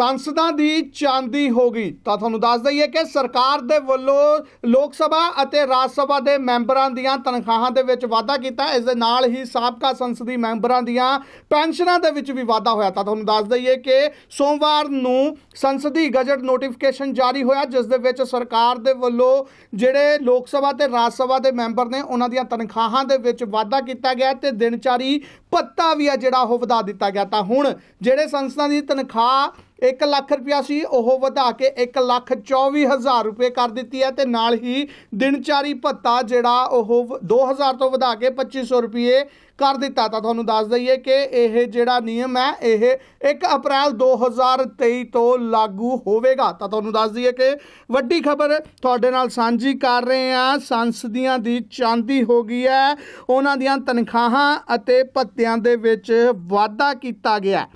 ਸੰਸਦਾਂ ਦੀ ਚਾਂਦੀ ਹੋ ਗਈ। ਤਾਂ ਤੁਹਾਨੂੰ ਦੱਸ ਦਈਏ ਕਿ ਸਰਕਾਰ ਦੇ ਵੱਲੋਂ ਲੋਕ ਸਭਾ ਅਤੇ ਰਾਜ ਸਭਾ ਦੇ ਮੈਂਬਰਾਂ ਦੀਆਂ ਤਨਖਾਹਾਂ ਦੇ ਵਿੱਚ ਵਾਧਾ ਕੀਤਾ। ਇਸ ਦੇ ਨਾਲ ਹੀ ਸਾਬਕਾ ਸੰਸਦੀ ਮੈਂਬਰਾਂ ਦੀਆਂ ਪੈਨਸ਼ਨਾਂ ਦੇ ਵਿੱਚ ਵੀ ਵਾਧਾ ਹੋਇਆ। ਤਾਂ ਤੁਹਾਨੂੰ ਦੱਸ ਦਈਏ ਕਿ ਸੋਮਵਾਰ ਨੂੰ ਸੰਸਦੀ ਗਜਟ ਨੋਟੀਫਿਕੇਸ਼ਨ ਜਾਰੀ ਹੋਇਆ, ਜਿਸ ਦੇ ਵਿੱਚ ਸਰਕਾਰ ਦੇ ਵੱਲੋਂ ਜਿਹੜੇ ਲੋਕ ਸਭਾ ਤੇ ਰਾਜ ਸਭਾ ਦੇ ਮੈਂਬਰ ਨੇ, ਉਹਨਾਂ ਦੀਆਂ ਤਨਖਾਹਾਂ ਦੇ ਵਿੱਚ ਵਾਧਾ ਕੀਤਾ ਗਿਆ ਤੇ ਦਿਨਚਾਰੀ ਭੱਤਾ ਵੀ ਆ ਜਿਹੜਾ ਉਹ ਵਧਾ ਦਿੱਤਾ ਗਿਆ। ਤਾਂ ਹੁਣ ਜਿਹੜੇ ਸੰਸਦਾਂ ਦੀ ਤਨਖਾਹ 1 ਲੱਖ ਰੁਪਿਆ ਸੀ, ਉਹ ਵਧਾ ਕੇ 1 ਲੱਖ 24 ਹਜ਼ਾਰ ਰੁਪਏ ਕਰ ਦਿੱਤੀ ਹੈ ਤੇ ਨਾਲ ਹੀ ਦਿਨਚਾਰੀ ਭੱਤਾ ਜਿਹੜਾ ਉਹ 2000 ਤੋਂ ਵਧਾ ਕੇ 2500 ਰੁਪਏ ਕਰ ਦਿੱਤਾ। ਤਾਂ ਤੁਹਾਨੂੰ ਦੱਸ ਦਈਏ ਕਿ ਇਹ ਜਿਹੜਾ ਨਿਯਮ ਹੈ, ਇਹ 1 ਅਪ੍ਰੈਲ 2023 ਤੋਂ ਲਾਗੂ ਹੋਵੇਗਾ। ਤਾਂ ਤੁਹਾਨੂੰ ਦੱਸ ਦਈਏ ਕਿ ਵੱਡੀ ਖਬਰ ਤੁਹਾਡੇ ਨਾਲ ਸਾਂਝੀ ਕਰ ਰਹੇ ਹਾਂ। ਸੰਸਦੀਆਂ ਦੀ ਚਾਂਦੀ ਹੋ ਗਈ ਹੈ। ਉਹਨਾਂ ਦੀਆਂ ਤਨਖਾਹਾਂ ਅਤੇ ਭੱਤਿਆਂ ਦੇ ਵਿੱਚ ਵਾਧਾ ਕੀਤਾ ਗਿਆ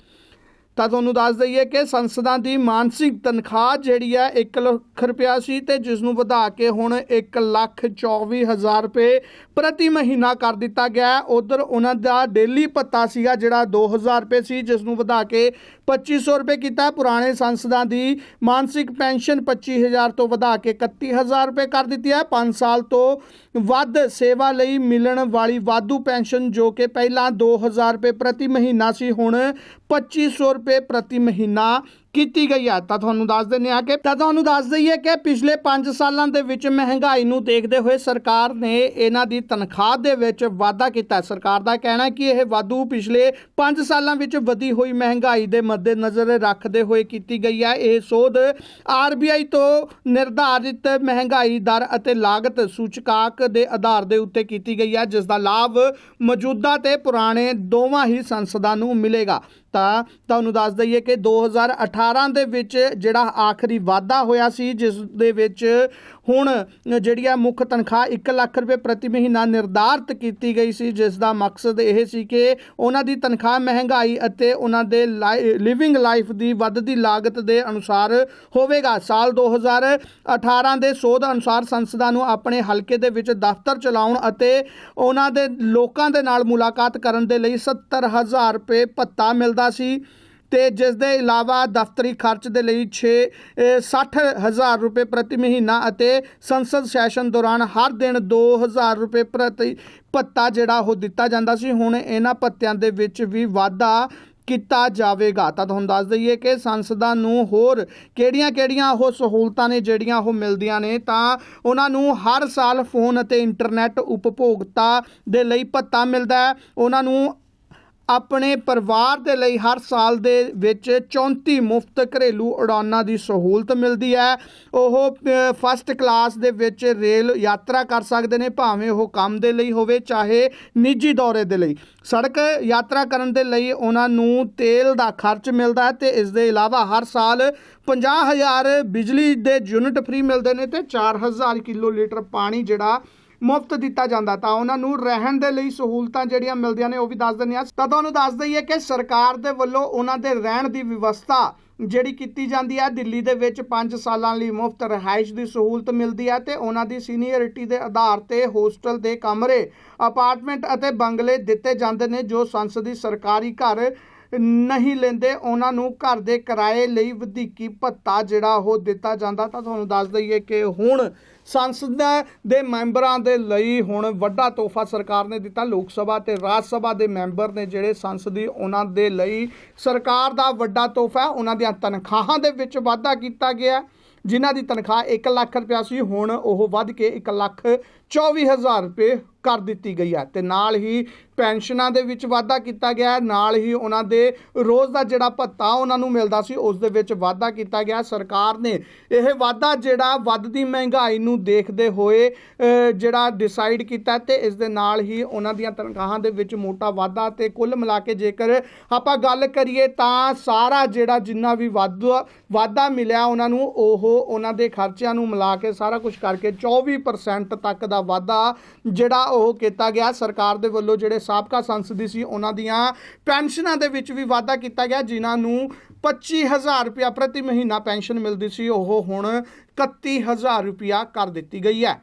ਤਾਂ ਤੁਹਾਨੂੰ ਦੱਸ ਦਈਏ ਕਿ ਸੰਸਦਾਂ ਦੀ ਮਾਨਸਿਕ ਤਨਖਾਹ ਜਿਹੜੀ ਹੈ 1 ਲੱਖ ਰੁਪਿਆ ਸੀ ਤੇ ਜਿਸ ਨੂੰ ਵਧਾ ਕੇ ਹੁਣ 1 ਲੱਖ 24 ਹਜ਼ਾਰ ਰੁਪਏ ਪ੍ਰਤੀ ਮਹੀਨਾ ਕਰ ਦਿੱਤਾ ਗਿਆ ਉਧਰ ਉਹਨਾਂ ਦਾ ਡੇਲੀ ਭੱਤਾ ਸੀਗਾ ਜਿਹੜਾ 2000 ਰੁਪਏ ਸੀ, ਜਿਸ ਨੂੰ ਵਧਾ ਕੇ 2500 ਰੁਪਏ ਕੀਤਾ। ਪੁਰਾਣੇ ਸੰਸਦਾਂ ਦੀ ਮਾਨਸਿਕ ਪੈਨਸ਼ਨ 25000 ਤੋਂ ਵਧਾ ਕੇ 31000 ਰੁਪਏ ਕਰ ਦਿੱਤੀ ਹੈ। 5 ਸਾਲ ਤੋਂ ਵੱਧ ਸੇਵਾ ਲਈ ਮਿਲਣ ਵਾਲੀ ਵਾਧੂ ਪੈਨਸ਼ਨ ਜੋ ਕਿ ਪਹਿਲਾਂ 2000 ਰੁਪਏ ਪ੍ਰਤੀ ਮਹੀਨਾ ਸੀ, ਹੁਣ 2500 ਰੁਪਏ ਪ੍ਰਤੀ ਮਹੀਨਾ ਕੀਤੀ ਗਈ ਹੈ ਤਾਂ ਤੁਹਾਨੂੰ ਦੱਸ ਦਿੰਦੇ ਹਾਂ ਕਿ ਤਾਂ ਤੁਹਾਨੂੰ ਦੱਸ ਦਈਏ ਕਿ ਪਿਛਲੇ 5 ਸਾਲਾਂ ਦੇ ਵਿੱਚ ਮਹਿੰਗਾਈ ਨੂੰ ਦੇਖਦੇ ਹੋਏ ਸਰਕਾਰ ਨੇ ਇਹਨਾਂ ਦੀ ਤਨਖਾਹ ਦੇ ਵਿੱਚ ਵਾਧਾ ਕੀਤਾ ਸਰਕਾਰ ਦਾ ਕਹਿਣਾ ਹੈ ਕਿ ਇਹ ਵਾਧੂ ਪਿਛਲੇ 5 ਸਾਲਾਂ ਵਿੱਚ ਵਧੀ ਹੋਈ ਮਹਿੰਗਾਈ ਦੇ ਮੱਦੇਨਜ਼ਰ ਰੱਖਦੇ ਹੋਏ ਕੀਤੀ ਗਈ ਹੈ ਇਹ ਸੋਧ ਆਰਬੀਆਈ ਤੋਂ ਨਿਰਧਾਰਿਤ ਮਹਿੰਗਾਈ ਦਰ ਅਤੇ ਲਾਗਤ ਸੂਚਕਾਂਕ ਦੇ ਆਧਾਰ ਦੇ ਉੱਤੇ ਕੀਤੀ ਗਈ ਹੈ ਜਿਸ ਦਾ ਲਾਭ ਮੌਜੂਦਾ ਤੇ ਪੁਰਾਣੇ ਦੋਵਾਂ ਹੀ ਸੰਸਦਾਂ ਨੂੰ ਮਿਲੇਗਾ ਤਾਂ ਤੁਹਾਨੂੰ ਦੱਸ ਦਈਏ ਕਿ 2018 ਦੇ ਵਿੱਚ ਜਿਹੜਾ ਆਖਰੀ ਵਾਅਦਾ ਹੋਇਆ ਸੀ, ਜਿਸ ਦੇ ਵਿੱਚ ਹੁਣ ਜਿਹੜੀ ਆ ਮੁੱਖ ਤਨਖਾਹ 1 ਲੱਖ ਰੁਪਏ ਪ੍ਰਤੀ ਮਹੀਨਾ ਨਿਰਧਾਰਤ ਕੀਤੀ ਗਈ ਸੀ, ਜਿਸ ਦਾ ਮਕਸਦ ਇਹ ਸੀ ਕਿ ਉਹਨਾਂ ਦੀ ਤਨਖਾਹ ਮਹਿੰਗਾਈ ਅਤੇ ਉਹਨਾਂ ਦੇ ਲਿਵਿੰਗ ਲਾਈਫ ਦੀ ਵੱਧਦੀ ਲਾਗਤ ਦੇ ਅਨੁਸਾਰ ਹੋਵੇਗਾ। ਸਾਲ 2018 ਦੇ ਸੋਧ ਅਨੁਸਾਰ ਸੰਸਦਾਂ ਨੂੰ ਆਪਣੇ ਹਲਕੇ ਦੇ ਵਿੱਚ ਦਫ਼ਤਰ ਚਲਾਉਣ ਅਤੇ ਉਹਨਾਂ ਦੇ ਲੋਕਾਂ ਦੇ ਨਾਲ ਮੁਲਾਕਾਤ ਕਰਨ ਦੇ ਲਈ 70000 ਰੁਪਏ ਭੱਤਾ ਮਿਲਦਾ ਸੀ ਤੇ ਜਿਸ ਦੇ ਇਲਾਵਾ ਦਫ਼ਤਰੀ ਖਰਚ ਦੇ ਲਈ 6 60000 ਰੁਪਏ ਪ੍ਰਤੀ ਮਹੀਨਾ ਅਤੇ ਸੰਸਦ ਸੈਸ਼ਨ ਦੌਰਾਨ ਹਰ ਦਿਨ 2000 ਰੁਪਏ ਪ੍ਰਤੀ ਭੱਤਾ ਜਿਹੜਾ ਉਹ ਦਿੱਤਾ ਜਾਂਦਾ ਸੀ। ਹੁਣ ਇਹਨਾਂ ਭੱਤਿਆਂ ਦੇ ਵਿੱਚ ਵੀ ਵਾਧਾ ਕੀਤਾ ਜਾਵੇਗਾ। ਤਾਂ ਤੁਹਾਨੂੰ ਦੱਸ ਦਈਏ ਕਿ ਸੰਸਦਾਂ ਨੂੰ ਹੋਰ ਕਿਹੜੀਆਂ-ਕਿਹੜੀਆਂ ਉਹ ਸਹੂਲਤਾਂ ਨੇ ਜਿਹੜੀਆਂ ਉਹ ਮਿਲਦੀਆਂ ਨੇ, ਤਾਂ ਉਹਨਾਂ ਨੂੰ ਹਰ ਸਾਲ ਫੋਨ ਅਤੇ ਇੰਟਰਨੈਟ ਉਪਭੋਗਤਾ ਦੇ ਲਈ ਭੱਤਾ ਮਿਲਦਾ ਹੈ। ਉਹਨਾਂ ਨੂੰ ਆਪਣੇ ਪਰਿਵਾਰ ਦੇ ਲਈ ਹਰ ਸਾਲ ਦੇ ਵਿੱਚ 34 ਮੁਫਤ ਘਰੇਲੂ ਉਡਾਨਾਂ ਦੀ ਸਹੂਲਤ ਮਿਲਦੀ ਹੈ। ਉਹ ਫਸਟ ਕਲਾਸ ਦੇ ਵਿੱਚ ਰੇਲ ਯਾਤਰਾ ਕਰ ਸਕਦੇ ਨੇ, ਭਾਵੇਂ ਉਹ ਕੰਮ ਦੇ ਲਈ ਹੋਵੇ ਚਾਹੇ ਨਿੱਜੀ ਦੌਰੇ ਦੇ ਲਈ। ਸੜਕ ਯਾਤਰਾ ਕਰਨ ਦੇ ਲਈ ਉਹਨਾਂ ਨੂੰ ਤੇਲ ਦਾ ਖਰਚ ਮਿਲਦਾ ਹੈ ਤੇ ਇਸ ਦੇ ਇਲਾਵਾ ਹਰ ਸਾਲ 50000 ਬਿਜਲੀ ਦੇ ਯੂਨਿਟ ਫ੍ਰੀ ਮਿਲਦੇ ਨੇ ਤੇ 4000 ਕਿਲੋ ਲੀਟਰ ਪਾਣੀ ਜਿਹੜਾ ਮੁਫਤ ਦਿੱਤਾ ਜਾਂਦਾ ਤਾਂ ਉਹਨਾਂ ਨੂੰ ਰਹਿਣ ਦੇ ਲਈ ਸਹੂਲਤਾਂ ਜਿਹੜੀਆਂ ਮਿਲਦੀਆਂ ਨੇ ਉਹ ਵੀ ਦੱਸ ਦਿੰਦੇ ਆ ਤਾਂ ਤੁਹਾਨੂੰ ਦੱਸ ਦਈਏ ਕਿ ਸਰਕਾਰ ਦੇ ਵੱਲੋਂ ਉਹਨਾਂ ਦੇ ਰਹਿਣ ਦੀ ਵਿਵਸਥਾ ਜਿਹੜੀ ਕੀਤੀ ਜਾਂਦੀ ਹੈ, ਦਿੱਲੀ ਦੇ ਵਿੱਚ 5 ਸਾਲਾਂ ਲਈ ਮੁਫਤ ਰਿਹਾਇਸ਼ ਦੀ ਸਹੂਲਤ ਮਿਲਦੀ ਹੈ ਤੇ ਉਹਨਾਂ ਦੀ ਸੀਨੀਅਰਿਟੀ ਦੇ ਆਧਾਰ ਤੇ ਹੋਸਟਲ ਦੇ ਕਮਰੇ, ਅਪਾਰਟਮੈਂਟ ਅਤੇ ਬੰਗਲੇ ਦਿੱਤੇ ਜਾਂਦੇ ਨੇ ਜੋ ਸੰਸਦੀ ਸਰਕਾਰੀ ਘਰ ਨਹੀਂ ਲੈਂਦੇ। ਉਹਨਾਂ ਨੂੰ ਘਰ ਦੇ ਕਿਰਾਏ ਲਈ ਵਧੀਕੀ ਭੱਤਾ ਜਿਹੜਾ ਉਹ ਦਿੱਤਾ ਜਾਂਦਾ। ਤਾਂ ਤੁਹਾਨੂੰ ਦੱਸ ਦਈਏ ਕਿ ਹੁਣ ਸੰਸਦ ਦੇ ਮੈਂਬਰਾਂ ਦੇ ਲਈ ਹੁਣ ਵੱਡਾ ਤੋਹਫਾ ਸਰਕਾਰ ਨੇ ਦਿੱਤਾ। ਲੋਕ ਸਭਾ ਤੇ ਰਾਜ ਸਭਾ ਦੇ ਮੈਂਬਰ ਨੇ ਜਿਹੜੇ ਸੰਸਦੀ ਉਹਨਾਂ ਦੇ ਲਈ ਸਰਕਾਰ ਦਾ ਵੱਡਾ ਤੋਹਫਾ ਉਹਨਾਂ ਦੀਆਂ ਤਨਖਾਹਾਂ ਦੇ ਵਿੱਚ ਵਾਧਾ ਕੀਤਾ ਗਿਆ। ਜਿਨ੍ਹਾਂ ਦੀ ਤਨਖਾਹ 1 ਲੱਖ ਰੁਪਇਆ ਸੀ, ਹੁਣ ਉਹ ਵੱਧ ਕੇ 1 ਲੱਖ 24 ਹਜ਼ਾਰ ਰੁਪਏ ਕਰ ਦਿੱਤੀ ਗਈ ਹੈ ਤੇ ਨਾਲ ਹੀ ਪੈਨਸ਼ਨਾਂ ਦੇ ਵਿੱਚ ਵਾਧਾ ਕੀਤਾ ਗਿਆ ਹੈ, ਨਾਲ ਹੀ ਉਹਨਾਂ ਦੇ ਰੋਜ਼ ਦਾ ਜਿਹੜਾ ਭੱਤਾ ਉਹਨਾਂ ਨੂੰ ਮਿਲਦਾ ਸੀ ਉਸ ਦੇ ਵਿੱਚ ਵਾਧਾ ਕੀਤਾ ਗਿਆ ਸਰਕਾਰ ਨੇ ਇਹ ਵਾਧਾ ਜਿਹੜਾ ਵੱਧਦੀ ਮਹਿੰਗਾਈ ਨੂੰ ਦੇਖਦੇ ਹੋਏ ਜਿਹੜਾ ਡਿਸਾਈਡ ਕੀਤਾ ਤੇ ਇਸ ਦੇ ਨਾਲ ਹੀ ਉਹਨਾਂ ਦੀਆਂ ਤਨਖਾਹਾਂ ਦੇ ਵਿੱਚ ਮੋਟਾ ਵਾਧਾ ਤੇ ਕੁੱਲ ਮਿਲਾ ਕੇ ਜੇਕਰ ਆਪਾਂ ਗੱਲ ਕਰੀਏ ਤਾਂ ਸਾਰਾ ਜਿਹੜਾ ਜਿੰਨਾ ਵੀ ਵਾਧਾ ਵਾਧਾ ਮਿਲਿਆ ਉਹਨਾਂ ਨੂੰ ਉਹ ਉਹਨਾਂ ਦੇ ਖਰਚਿਆਂ ਨੂੰ ਮਿਲਾ ਕੇ ਸਾਰਾ ਕੁਝ ਕਰਕੇ 24% ਤੱਕ ਦਾ ਵਾਧਾ ਜਿਹੜਾ ਉਹ ਕੀਤਾ ਗਿਆ। ਸਰਕਾਰ ਦੇ ਵੱਲੋਂ ਜਿਹੜੇ ਸਾਬਕਾ ਸੰਸਦੀ ਸੀ, ਉਹਨਾਂ ਦੀਆਂ ਪੈਨਸ਼ਨਾਂ ਦੇ ਵਿੱਚ ਵੀ ਵਾਧਾ ਕੀਤਾ ਗਿਆ, ਜਿਨ੍ਹਾਂ ਨੂੰ 25000 ਰੁਪਇਆ ਪ੍ਰਤੀ ਮਹੀਨਾ ਪੈਨਸ਼ਨ ਮਿਲਦੀ ਸੀ। ਉਹ ਹੁਣ 31000 ਰੁਪਇਆ ਕਰ ਦਿੱਤੀ ਗਈ ਹੈ।